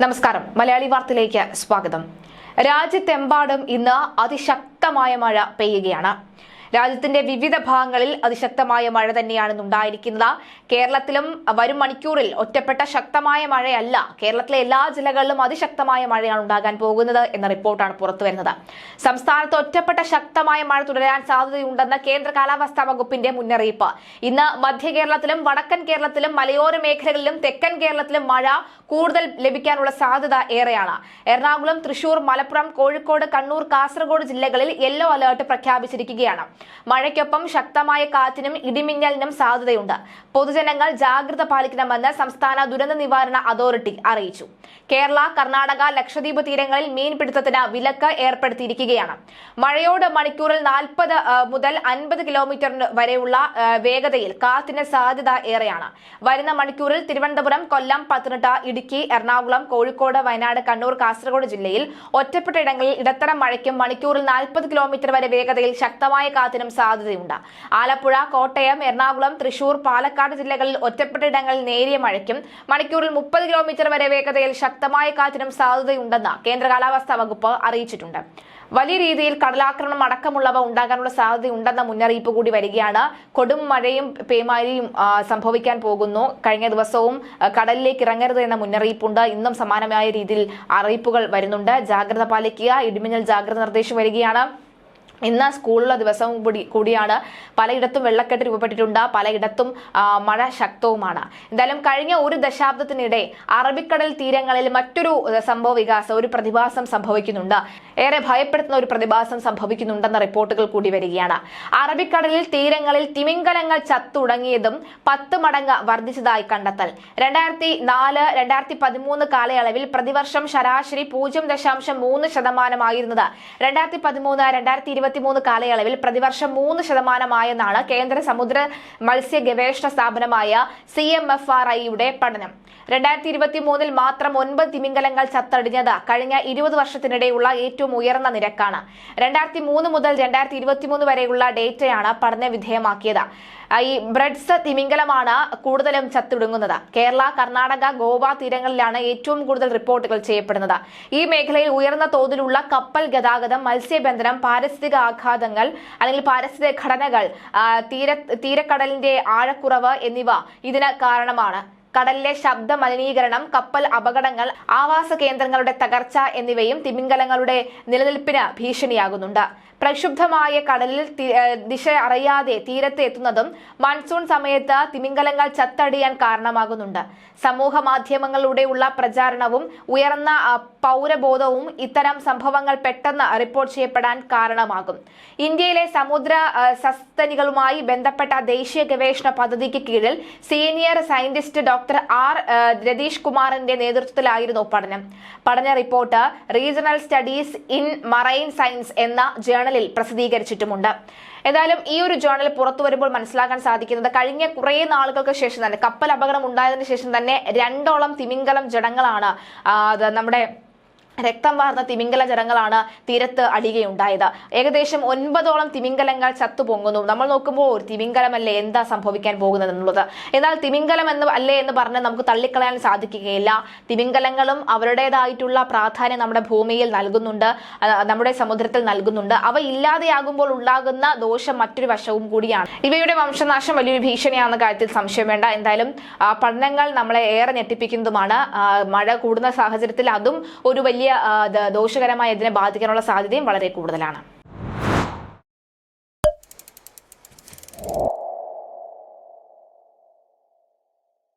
നമസ്കാരം. മലയാളി വാർത്തയിലേക്ക് സ്വാഗതം. രാജ്യത്തെമ്പാടും ഇന്ന് അതിശക്തമായ മഴ പെയ്യുകയാണ്. രാജ്യത്തിന്റെ വിവിധ ഭാഗങ്ങളിൽ അതിശക്തമായ മഴ തന്നെയാണ് ഉണ്ടായിരിക്കുന്നത്. കേരളത്തിലും വരും മണിക്കൂറിൽ ഒറ്റപ്പെട്ട ശക്തമായ മഴയല്ല കേരളത്തിലെ എല്ലാ ജില്ലകളിലും അതിശക്തമായ മഴയാണ് ഉണ്ടാകാൻ പോകുന്നത് എന്ന റിപ്പോർട്ടാണ് പുറത്തു വരുന്നത്. സംസ്ഥാനത്ത് ഒറ്റപ്പെട്ട ശക്തമായ മഴ തുടരാൻ സാധ്യതയുണ്ടെന്ന് കേന്ദ്ര കാലാവസ്ഥാ വകുപ്പിന്റെ മുന്നറിയിപ്പ്. ഇന്ന് മധ്യ കേരളത്തിലും വടക്കൻ കേരളത്തിലും മലയോര മേഖലകളിലും തെക്കൻ കേരളത്തിലും മഴ കൂടുതൽ ലഭിക്കാനുള്ള സാധ്യത ഏറെയാണ്. എറണാകുളം തൃശൂർ മലപ്പുറം കോഴിക്കോട് കണ്ണൂർ കാസർഗോഡ് ജില്ലകളിൽ യെല്ലോ അലേർട്ട് പ്രഖ്യാപിച്ചിരിക്കുകയാണ്. മഴയ്ക്കൊപ്പം ശക്തമായ കാറ്റിനും ഇടിമിന്നലിനും സാധ്യതയുണ്ട്. പൊതുജനങ്ങൾ ജാഗ്രത പാലിക്കണമെന്ന് സംസ്ഥാന ദുരന്ത നിവാരണ അതോറിറ്റി അറിയിച്ചു. കേരള കർണാടക ലക്ഷദ്വീപ് തീരങ്ങളിൽ മീൻപിടുത്തത്തിന് വിലക്ക് ഏർപ്പെടുത്തിയിരിക്കുകയാണ്. മഴയോട് മണിക്കൂറിൽ നാൽപ്പത് മുതൽ അൻപത് കിലോമീറ്റർ വരെയുള്ള വേഗതയിൽ കാറ്റിന് സാധ്യത ഏറെയാണ്. വരുന്ന മണിക്കൂറിൽ തിരുവനന്തപുരം കൊല്ലം പത്തനംതിട്ട ഇടുക്കി എറണാകുളം കോഴിക്കോട് വയനാട് കണ്ണൂർ കാസർഗോഡ് ജില്ലയിൽ ഒറ്റപ്പെട്ട ഇടങ്ങളിൽ ഇടത്തരം മഴയ്ക്കും മണിക്കൂറിൽ നാൽപ്പത് കിലോമീറ്റർ വരെ വേഗതയിൽ ശക്തമായ കാറ്റിനും സാധ്യതയുണ്ട്. ആലപ്പുഴ കോട്ടയം എറണാകുളം തൃശൂർ പാലക്കാട് ജില്ലകളിൽ ഒറ്റപ്പെട്ടിടങ്ങളിൽ നേരിയ മഴയ്ക്കും മണിക്കൂറിൽ മുപ്പത് കിലോമീറ്റർ വരെ വേഗതയിൽ ശക്തമായ കാറ്റിനും സാധ്യതയുണ്ടെന്ന് കേന്ദ്ര കാലാവസ്ഥാ വകുപ്പ് അറിയിച്ചിട്ടുണ്ട്. വലിയ രീതിയിൽ കടലാക്രമണം അടക്കമുള്ളവ ഉണ്ടാകാനുള്ള സാധ്യതയുണ്ടെന്ന മുന്നറിയിപ്പ് കൂടി വരികയാണ്. കൊടും മഴയും പേമാരിയും സംഭവിക്കാൻ പോകുന്നു. കഴിഞ്ഞ ദിവസവും കടലിലേക്ക് ഇറങ്ങരുത് എന്ന മുന്നറിയിപ്പുണ്ട്. ഇന്നും സമാനമായ രീതിയിൽ അറിയിപ്പുകൾ വരുന്നുണ്ട്. ജാഗ്രത പാലിക്കുക. ഇടിമിന്നൽ ജാഗ്രത നിർദ്ദേശം വരികയാണ്. ഇന്ന് സ്കൂളിലെ ദിവസവും കൂടി കൂടിയാണ് പലയിടത്തും വെള്ളക്കെട്ട് രൂപപ്പെട്ടിട്ടുണ്ട് പലയിടത്തും മഴ ശക്തവുമാണ്. എന്തായാലും കഴിഞ്ഞ ഒരു ദശാബ്ദത്തിനിടെ അറബിക്കടൽ തീരങ്ങളിൽ മറ്റൊരു സംഭവ വികാസം ഒരു പ്രതിഭാസം സംഭവിക്കുന്നുണ്ട്. ഏറെ ഭയപ്പെടുത്തുന്ന ഒരു പ്രതിഭാസം സംഭവിക്കുന്നുണ്ടെന്ന റിപ്പോർട്ടുകൾ കൂടി വരികയാണ്. അറബിക്കടലിൽ തീരങ്ങളിൽ തിമിംഗലങ്ങൾ ചത്തുടങ്ങിയതും പത്ത് മടങ്ങ് വർദ്ധിച്ചതായി കണ്ടെത്തൽ. രണ്ടായിരത്തി നാല് രണ്ടായിരത്തി പതിമൂന്ന് കാലയളവിൽ പ്രതിവർഷം ശരാശരി പൂജ്യം ദശാംശം മൂന്ന് ശതമാനമായിരുന്നത്. രണ്ടായിരത്തി പതിമൂന്ന് രണ്ടായിരത്തി ഇരുപത്തിമൂന്ന് കാലയളവിൽ പ്രതിവർഷം മൂന്ന് ശതമാനമായെന്നാണ് കേന്ദ്ര സമുദ്ര മത്സ്യ ഗവേഷണ സ്ഥാപനമായ സി എം എഫ് ആർ ഐയുടെ പഠനം. രണ്ടായിരത്തി ഇരുപത്തി മൂന്നിൽ മാത്രം ഒൻപത് തിമിംഗലങ്ങൾ ചത്തടിഞ്ഞത് കഴിഞ്ഞ ഇരുപത് വർഷത്തിനിടെയുള്ള ഏറ്റവും ഉയർന്ന നിരക്കാണ്. രണ്ടായിരത്തി മൂന്ന് മുതൽ രണ്ടായിരത്തി ഇരുപത്തിമൂന്ന് വരെയുള്ള ഡേറ്റയാണ് പഠന വിധേയമാക്കിയത്. ഈ ബ്രഡ്സ് തിമിംഗലമാണ് കൂടുതലും ചത്തുടുങ്ങുന്നത്. കേരള കർണാടക ഗോവ തീരങ്ങളിലാണ് ഏറ്റവും കൂടുതൽ റിപ്പോർട്ടുകൾ ചെയ്യപ്പെടുന്നത്. ഈ മേഖലയിൽ ഉയർന്ന തോതിലുള്ള കപ്പൽ ഗതാഗതം മത്സ്യബന്ധനം പാരിസ്ഥിതിക ആഘാതങ്ങൾ അല്ലെങ്കിൽ പാരിസ്ഥിതിക ഘടനകൾ തീര തീരക്കടലിന്റെ ആഴക്കുറവ് എന്നിവ ഇതിന് കാരണമാണ്. കടലിലെ ശബ്ദ മലിനീകരണം കപ്പൽ അപകടങ്ങൾ ആവാസ കേന്ദ്രങ്ങളുടെ തകർച്ച എന്നിവയും തിമിംഗലങ്ങളുടെ നിലനിൽപ്പിന് ഭീഷണിയാകുന്നുണ്ട്. പ്രക്ഷുബ്ധമായ കടലിൽ ദിശ അറിയാതെ തീരത്ത് എത്തുന്നതും മൺസൂൺ സമയത്ത് തിമിംഗലങ്ങൾ ചത്തടിയാൻ കാരണമാകുന്നുണ്ട്. സമൂഹ മാധ്യമങ്ങളിലൂടെയുള്ള പ്രചാരണവും ഉയർന്ന പൗരബോധവും ഇത്തരം സംഭവങ്ങൾ പെട്ടെന്ന് റിപ്പോർട്ട് ചെയ്യപ്പെടാൻ കാരണമാകും. ഇന്ത്യയിലെ സമുദ്ര സസ്തനികളുമായി ബന്ധപ്പെട്ട ദേശീയ ഗവേഷണ പദ്ധതിക്ക് കീഴിൽ senior scientist doctor R Rathish കുമാറിന്റെ നേതൃത്വത്തിലായിരുന്നു പഠനം. പഠന report regional studies in marine science എന്ന ജേണലിൽ പ്രസിദ്ധീകരിച്ചിട്ടുമുണ്ട്. ഏതായാലും ഈ ഒരു ജേണൽ പുറത്തു വരുമ്പോൾ മനസ്സിലാക്കാൻ സാധിക്കുന്നത് കഴിഞ്ഞ കുറേ നാളുകൾക്ക് ശേഷം തന്നെ കപ്പൽ അപകടം ഉണ്ടായതിനു ശേഷം തന്നെ രണ്ടോളം തിമിംഗലം ജടങ്ങളാണ് നമ്മുടെ രക്തം വാർന്ന തിമിംഗല ജനങ്ങളാണ് തീരത്ത് അടിയുകയുണ്ടായത് ഏകദേശം ഒൻപതോളം തിമിംഗലങ്ങൾ ചത്തുപൊങ്ങുന്നു നമ്മൾ നോക്കുമ്പോൾ ഒരു തിമിംഗലമല്ലേ എന്താ സംഭവിക്കാൻ പോകുന്നത് എന്നുള്ളത്. എന്നാൽ തിമിംഗലം എന്ന് അല്ലേ എന്ന് പറഞ്ഞ് നമുക്ക് തള്ളിക്കളയാൻ സാധിക്കുകയില്ല. തിമിംഗലങ്ങളും അവരുടേതായിട്ടുള്ള പ്രാധാന്യം നമ്മുടെ ഭൂമിയിൽ നൽകുന്നുണ്ട്. നമ്മുടെ സമുദ്രത്തിൽ നൽകുന്നുണ്ട്. അവ ഇല്ലാതെയാകുമ്പോൾ ഉണ്ടാകുന്ന ദോഷം മറ്റൊരു വശവും കൂടിയാണ്. ഇവയുടെ വംശനാശം വലിയൊരു ഭീഷണിയാണെന്ന കാര്യത്തിൽ സംശയം വേണ്ട. എന്തായാലും പഠനങ്ങൾ നമ്മളെ ഏറെ ഞെട്ടിപ്പിക്കുന്നതുമാണ്. മഴ കൂടുന്ന സാഹചര്യത്തിൽ അതും ഒരു വലിയ ദ- ദോഷകരമായി ഇതിനെ ബാധിക്കാനുള്ള സാധ്യതയും വളരെ കൂടുതലാണ്.